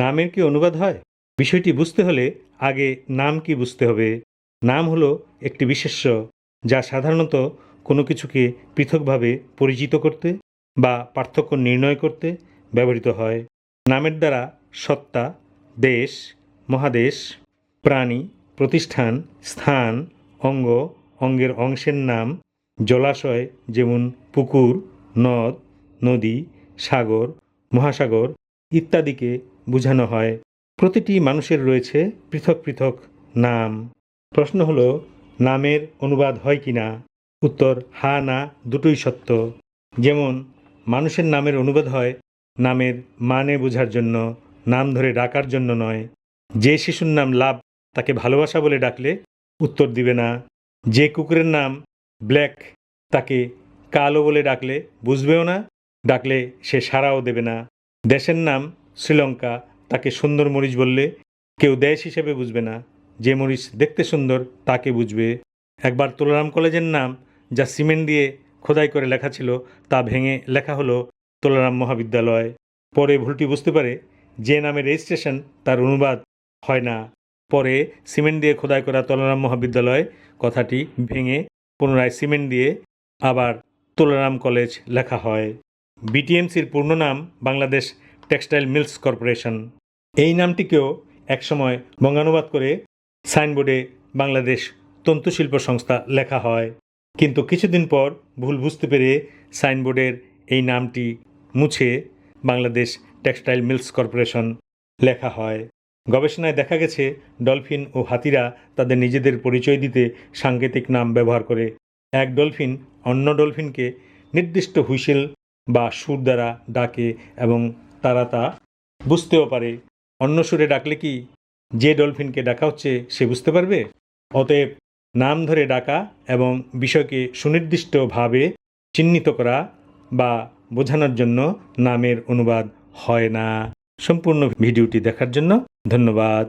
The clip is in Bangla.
নামের কি অনুবাদ হয়? বিষয়টি বুঝতে হলে আগে নাম কি বুঝতে হবে? নাম হলো একটি বিশেষ্য যা সাধারণত কোনো কিছুকে পৃথকভাবে পরিচিত করতে বা পার্থক্য নির্ণয় করতে ব্যবহৃত হয়। নামের দ্বারা সত্তা, দেশ, মহাদেশ, প্রাণী, প্রতিষ্ঠান, স্থান, অঙ্গ, অঙ্গের অংশের নাম, জলাশয় যেমন পুকুর, নদ, নদী, সাগর, মহাসাগর ইত্যাদিকে বোঝানো হয়। প্রতিটি মানুষের রয়েছে পৃথক পৃথক নাম। প্রশ্ন হল, নামের অনুবাদ হয় কি না? উত্তর, হা না, দুটোই সত্য। যেমন, মানুষের নামের অনুবাদ হয় নামের মানে বোঝার জন্য, নাম ধরে ডাকার জন্য নয়। যে শিশুর নাম লাভ, তাকে ভালোবাসা বলে ডাকলে উত্তর দিবে না। যে কুকুরের নাম ব্ল্যাক, তাকে কালো বলে ডাকলে বুঝবেও না, ডাকলে সে সাড়াও দেবে না। দেশের নাম শ্রীলঙ্কা তাকে সুন্দর মরিচ বললে, কেউ দেশ হিসেবে বুঝবে না। যে মরিচ দেখতে সুন্দর, তাকে বুঝবে। একবার তোলারাম কলেজের নাম যা সিমেন্ট দিয়ে খোদাই করে লেখা ছিল, তা ভেঙে লেখা হলো তোলারাম মহাবিদ্যালয়। পরে ভুলটি বুঝতে পারে, যে নামে রেজিস্ট্রেশন তার অনুবাদ হয় না। পরে সিমেন্ট দিয়ে খোদাই করা তোলারাম মহাবিদ্যালয় কথাটি ভেঙে পুনরায় সিমেন্ট দিয়ে আবার তোলারাম কলেজ লেখা হয়। বিটিএমসির পূর্ণ নাম বাংলাদেশ টেক্সটাইল মিলস কর্পোরেশন এই নামটিকেও একসময় বঙ্গানুবাদ করে সাইনবোর্ডে বাংলাদেশ তন্তুশিল্প সংস্থা লেখা হয়। কিন্তু কিছুদিন পর ভুল বুঝতে পেরে সাইনবোর্ডের এই নামটি মুছে বাংলাদেশ টেক্সটাইল মিলস কর্পোরেশন লেখা হয়। গবেষণায় দেখা গেছে, ডলফিন ও হাতিরা তাদের নিজেদের পরিচয় দিতে সাংকেতিক নাম ব্যবহার করে। এক ডলফিন অন্য ডলফিনকে নির্দিষ্ট হুইসেল বা সুর দ্বারা ডাকে এবং তারা তা বুঝতেও পারে। অন্য সুরে ডাকলে কি যে ডলফিনকে ডাকা হচ্ছে সে বুঝতে পারবে? অতএব নাম ধরে ডাকা এবং বিষয়কে সুনির্দিষ্টভাবে চিহ্নিত করা বা বোঝানোর জন্য নামের অনুবাদ হয় না। সম্পূর্ণ ভিডিওটি দেখার জন্য ধন্যবাদ।